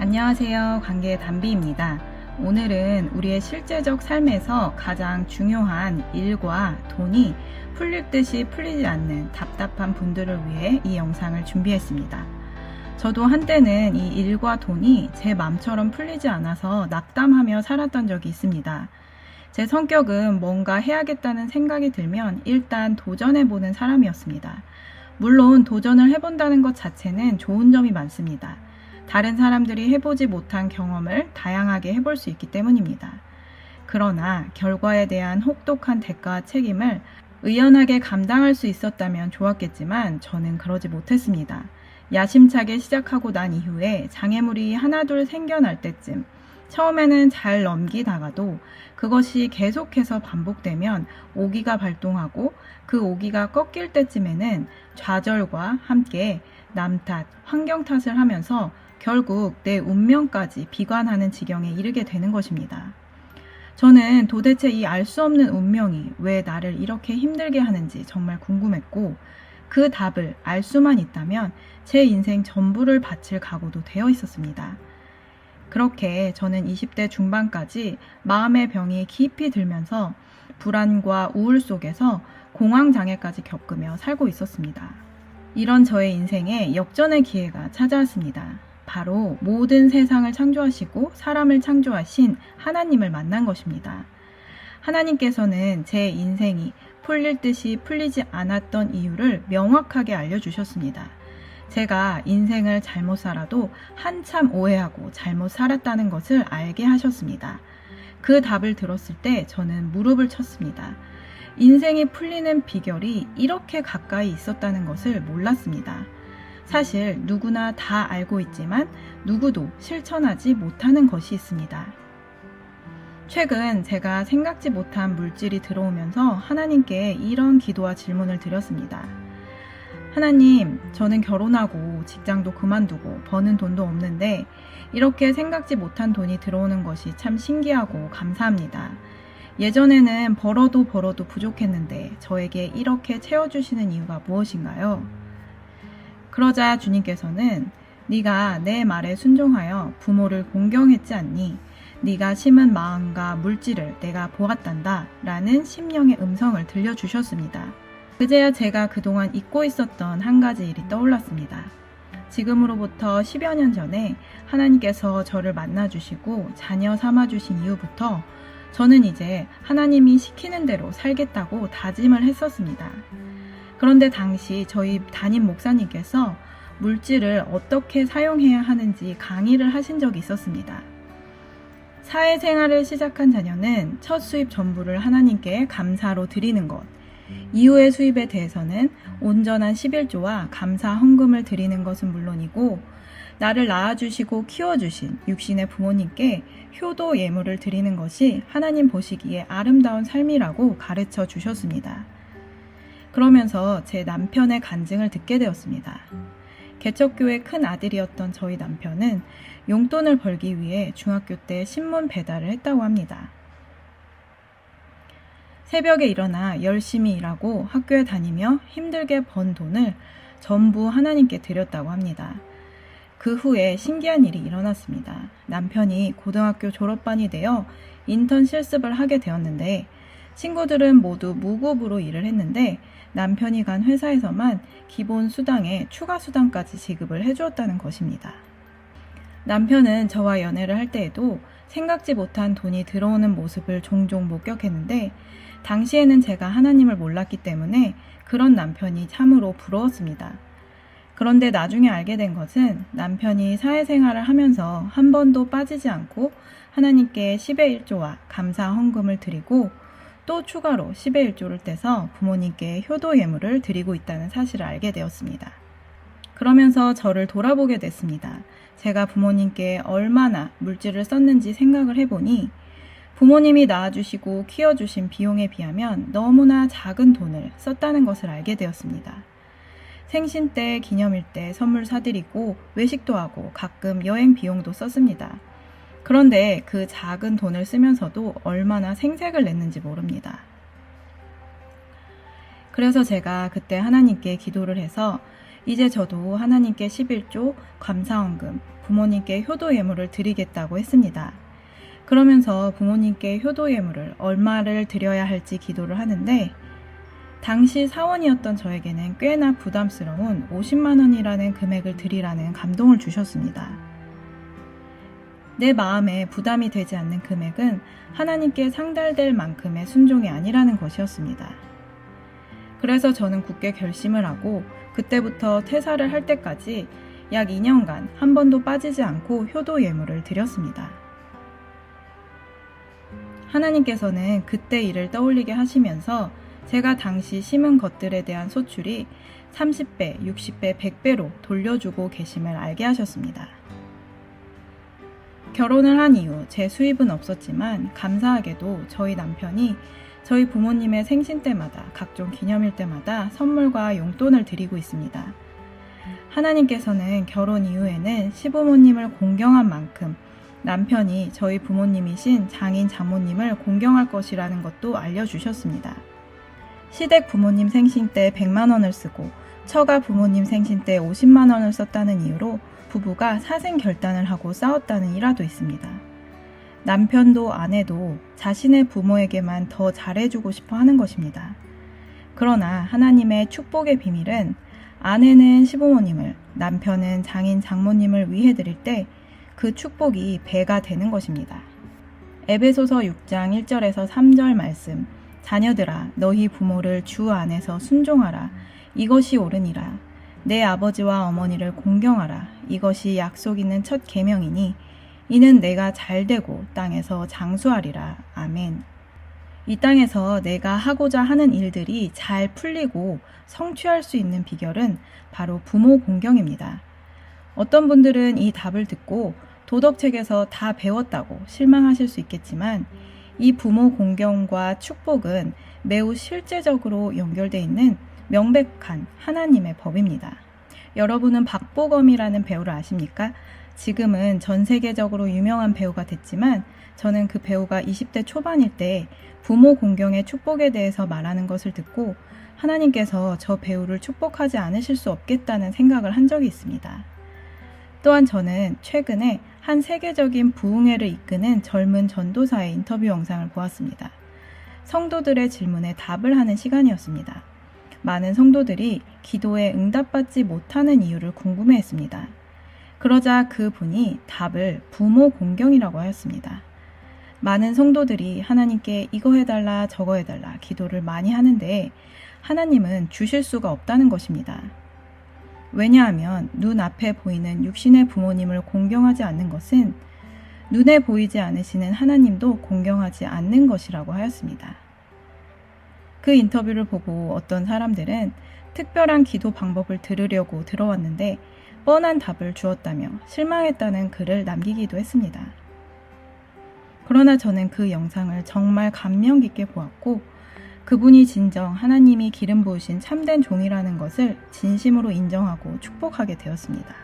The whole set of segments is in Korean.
안녕하세요. 관계 담비입니다. 오늘은 우리의 실제적 삶에서 가장 중요한 일과 돈이 풀릴 듯이 풀리지 않는 답답한 분들을 위해 이 영상을 준비했습니다. 저도 한때는 이 일과 돈이 제 맘처럼 풀리지 않아서 낙담하며 살았던 적이 있습니다. 제 성격은 뭔가 해야겠다는 생각이 들면 일단 도전해보는 사람이었습니다. 물론 도전을 해본다는 것 자체는 좋은 점이 많습니다. 다른 사람들이 해보지 못한 경험을 다양하게 해볼 수 있기 때문입니다. 그러나 결과에 대한 혹독한 대가와 책임을 의연하게 감당할 수 있었다면 좋았겠지만 저는 그러지 못했습니다. 야심차게 시작하고 난 이후에 장애물이 하나둘 생겨날 때쯤 처음에는 잘 넘기다가도 그것이 계속해서 반복되면 오기가 발동하고 그 오기가 꺾일 때쯤에는 좌절과 함께 남 탓, 환경 탓을 하면서 결국 내 운명까지 비관하는 지경에 이르게 되는 것입니다. 저는 도대체 이 알 수 없는 운명이 왜 나를 이렇게 힘들게 하는지 정말 궁금했고 그 답을 알 수만 있다면 제 인생 전부를 바칠 각오도 되어 있었습니다. 그렇게 저는 20대 중반까지 마음의 병이 깊이 들면서 불안과 우울 속에서 공황장애까지 겪으며 살고 있었습니다. 이런 저의 인생에 역전의 기회가 찾아왔습니다. 바로 모든 세상을 창조하시고 사람을 창조하신 하나님을 만난 것입니다. 하나님께서는 제 인생이 풀릴 듯이 풀리지 않았던 이유를 명확하게 알려주셨습니다. 제가 인생을 잘못 살아도 한참 오해하고 잘못 살았다는 것을 알게 하셨습니다. 그 답을 들었을 때 저는 무릎을 쳤습니다. 인생이 풀리는 비결이 이렇게 가까이 있었다는 것을 몰랐습니다. 사실 누구나 다 알고 있지만 누구도 실천하지 못하는 것이 있습니다. 최근 제가 생각지 못한 물질이 들어오면서 하나님께 이런 기도와 질문을 드렸습니다. 하나님, 저는 결혼하고 직장도 그만두고 버는 돈도 없는데 이렇게 생각지 못한 돈이 들어오는 것이 참 신기하고 감사합니다. 예전에는 벌어도 벌어도 부족했는데 저에게 이렇게 채워주시는 이유가 무엇인가요? 그러자 주님께서는 네가 내 말에 순종하여 부모를 공경했지 않니? 네가 심은 마음과 물질을 내가 보았단다 라는 심령의 음성을 들려주셨습니다. 그제야 제가 그동안 잊고 있었던 한 가지 일이 떠올랐습니다. 지금으로부터 10여 년 전에 하나님께서 저를 만나주시고 자녀 삼아주신 이후부터 저는 이제 하나님이 시키는 대로 살겠다고 다짐을 했었습니다. 그런데 당시 저희 담임 목사님께서 물질을 어떻게 사용해야 하는지 강의를 하신 적이 있었습니다. 사회생활을 시작한 자녀는 첫 수입 전부를 하나님께 감사로 드리는 것, 이후의 수입에 대해서는 온전한 11조와 감사 헌금을 드리는 것은 물론이고, 나를 낳아주시고 키워주신 육신의 부모님께 효도 예물을 드리는 것이 하나님 보시기에 아름다운 삶이라고 가르쳐 주셨습니다. 그러면서 제 남편의 간증을 듣게 되었습니다. 개척교회 큰 아들이었던 저희 남편은 용돈을 벌기 위해 중학교 때 신문 배달을 했다고 합니다. 새벽에 일어나 열심히 일하고 학교에 다니며 힘들게 번 돈을 전부 하나님께 드렸다고 합니다. 그 후에 신기한 일이 일어났습니다. 남편이 고등학교 졸업반이 되어 인턴 실습을 하게 되었는데 친구들은 모두 무급으로 일을 했는데 남편이 간 회사에서만 기본 수당에 추가 수당까지 지급을 해주었다는 것입니다. 남편은 저와 연애를 할 때에도 생각지 못한 돈이 들어오는 모습을 종종 목격했는데 당시에는 제가 하나님을 몰랐기 때문에 그런 남편이 참으로 부러웠습니다. 그런데 나중에 알게 된 것은 남편이 사회생활을 하면서 한 번도 빠지지 않고 하나님께 10의 1조와 감사 헌금을 드리고 또 추가로 10의 1조를 떼서 부모님께 효도 예물을 드리고 있다는 사실을 알게 되었습니다. 그러면서 저를 돌아보게 됐습니다. 제가 부모님께 얼마나 물질을 썼는지 생각을 해보니 부모님이 낳아주시고 키워주신 비용에 비하면 너무나 작은 돈을 썼다는 것을 알게 되었습니다. 생신 때, 기념일 때 선물 사드리고 외식도 하고 가끔 여행 비용도 썼습니다. 그런데 그 작은 돈을 쓰면서도 얼마나 생색을 냈는지 모릅니다. 그래서 제가 그때 하나님께 기도를 해서 이제 저도 하나님께 11조 감사원금, 부모님께 효도 예물을 드리겠다고 했습니다. 그러면서 부모님께 효도 예물을 얼마를 드려야 할지 기도를 하는데 당시 사원이었던 저에게는 꽤나 부담스러운 50만 원이라는 금액을 드리라는 감동을 주셨습니다. 내 마음에 부담이 되지 않는 금액은 하나님께 상달될 만큼의 순종이 아니라는 것이었습니다. 그래서 저는 굳게 결심을 하고 그때부터 퇴사를 할 때까지 약 2년간 한 번도 빠지지 않고 효도 예물을 드렸습니다. 하나님께서는 그때 일을 떠올리게 하시면서 제가 당시 심은 것들에 대한 소출이 30배, 60배, 100배로 돌려주고 계심을 알게 하셨습니다. 결혼을 한 이후 제 수입은 없었지만 감사하게도 저희 남편이 저희 부모님의 생신 때마다 각종 기념일 때마다 선물과 용돈을 드리고 있습니다. 하나님께서는 결혼 이후에는 시부모님을 공경한 만큼 남편이 저희 부모님이신 장인 장모님을 공경할 것이라는 것도 알려주셨습니다. 시댁 부모님 생신 때 100만 원을 쓰고 처가 부모님 생신 때 50만 원을 썼다는 이유로 부부가 사생 결단을 하고 싸웠다는 일화도 있습니다. 남편도 아내도 자신의 부모에게만 더 잘해주고 싶어 하는 것입니다. 그러나 하나님의 축복의 비밀은 아내는 시부모님을, 남편은 장인 장모님을 위해 드릴 때 그 축복이 배가 되는 것입니다. 에베소서 6장 1절에서 3절 말씀 자녀들아 너희 부모를 주 안에서 순종하라 이것이 옳으니라. 내 아버지와 어머니를 공경하라. 이것이 약속 있는 첫 계명이니 이는 내가 잘되고 땅에서 장수하리라. 아멘. 이 땅에서 내가 하고자 하는 일들이 잘 풀리고 성취할 수 있는 비결은 바로 부모 공경입니다. 어떤 분들은 이 답을 듣고 도덕책에서 다 배웠다고 실망하실 수 있겠지만 이 부모 공경과 축복은 매우 실제적으로 연결되어 있는 명백한 하나님의 법입니다. 여러분은 박보검이라는 배우를 아십니까? 지금은 전 세계적으로 유명한 배우가 됐지만 저는 그 배우가 20대 초반일 때 부모 공경의 축복에 대해서 말하는 것을 듣고 하나님께서 저 배우를 축복하지 않으실 수 없겠다는 생각을 한 적이 있습니다. 또한 저는 최근에 한 세계적인 부흥회를 이끄는 젊은 전도사의 인터뷰 영상을 보았습니다. 성도들의 질문에 답을 하는 시간이었습니다. 많은 성도들이 기도에 응답받지 못하는 이유를 궁금해 했습니다. 그러자 그 분이 답을 부모 공경이라고 하였습니다. 많은 성도들이 하나님께 이거 해달라 저거 해달라 기도를 많이 하는데 하나님은 주실 수가 없다는 것입니다. 왜냐하면 눈앞에 보이는 육신의 부모님을 공경하지 않는 것은 눈에 보이지 않으시는 하나님도 공경하지 않는 것이라고 하였습니다. 그 인터뷰를 보고 어떤 사람들은 특별한 기도 방법을 들으려고 들어왔는데 뻔한 답을 주었다며 실망했다는 글을 남기기도 했습니다. 그러나 저는 그 영상을 정말 감명 깊게 보았고 그분이 진정 하나님이 기름 부으신 참된 종이라는 것을 진심으로 인정하고 축복하게 되었습니다.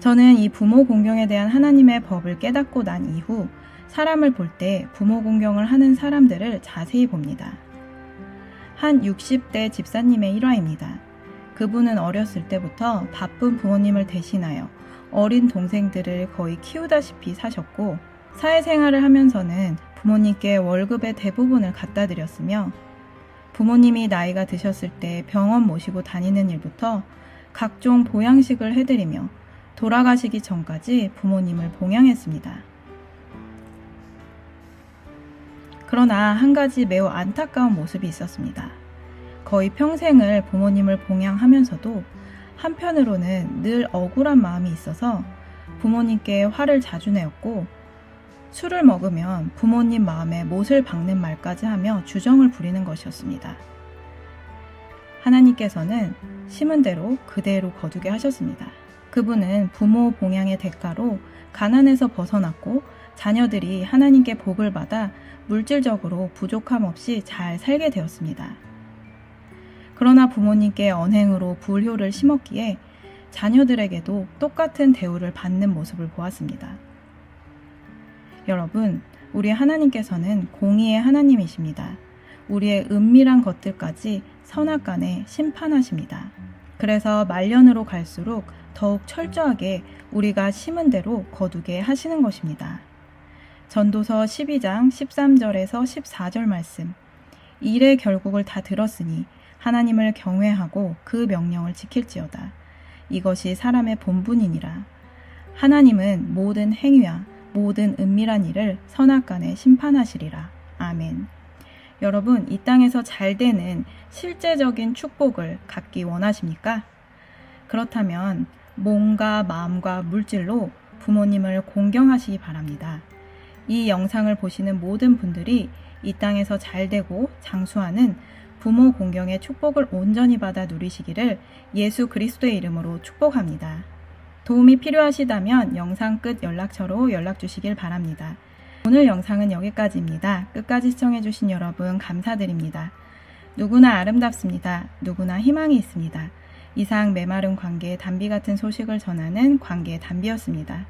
저는 이 부모 공경에 대한 하나님의 법을 깨닫고 난 이후 사람을 볼 때 부모 공경을 하는 사람들을 자세히 봅니다. 한 60대 집사님의 일화입니다. 그분은 어렸을 때부터 바쁜 부모님을 대신하여 어린 동생들을 거의 키우다시피 사셨고 사회생활을 하면서는 부모님께 월급의 대부분을 갖다 드렸으며 부모님이 나이가 드셨을 때 병원 모시고 다니는 일부터 각종 보양식을 해드리며 돌아가시기 전까지 부모님을 봉양했습니다. 그러나 한 가지 매우 안타까운 모습이 있었습니다. 거의 평생을 부모님을 봉양하면서도 한편으로는 늘 억울한 마음이 있어서 부모님께 화를 자주 내었고 술을 먹으면 부모님 마음에 못을 박는 말까지 하며 주정을 부리는 것이었습니다. 하나님께서는 심은 대로 그대로 거두게 하셨습니다. 그분은 부모 봉양의 대가로 가난에서 벗어났고 자녀들이 하나님께 복을 받아 물질적으로 부족함 없이 잘 살게 되었습니다. 그러나 부모님께 언행으로 불효를 심었기에 자녀들에게도 똑같은 대우를 받는 모습을 보았습니다. 여러분, 우리 하나님께서는 공의의 하나님이십니다. 우리의 은밀한 것들까지 선악간에 심판하십니다. 그래서 말년으로 갈수록 더욱 철저하게 우리가 심은 대로 거두게 하시는 것입니다. 전도서 12장 13절에서 14절 말씀. 일의 결국을 다 들었으니 하나님을 경외하고 그 명령을 지킬지어다. 이것이 사람의 본분이니라. 하나님은 모든 행위와 모든 은밀한 일을 선악간에 심판하시리라. 아멘. 여러분, 이 땅에서 잘 되는 실제적인 축복을 갖기 원하십니까? 그렇다면 몸과 마음과 물질로 부모님을 공경하시기 바랍니다. 이 영상을 보시는 모든 분들이 이 땅에서 잘 되고 장수하는 부모 공경의 축복을 온전히 받아 누리시기를 예수 그리스도의 이름으로 축복합니다. 도움이 필요하시다면 영상 끝 연락처로 연락 주시길 바랍니다. 오늘 영상은 여기까지입니다. 끝까지 시청해주신 여러분 감사드립니다. 누구나 아름답습니다. 누구나 희망이 있습니다. 이상 메마른 관계의 담비 같은 소식을 전하는 관계의 담비였습니다.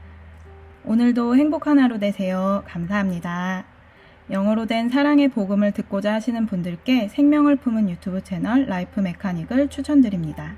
오늘도 행복한 하루 되세요. 감사합니다. 영어로 된 사랑의 복음을 듣고자 하시는 분들께 생명을 품은 유튜브 채널 라이프 메카닉을 추천드립니다.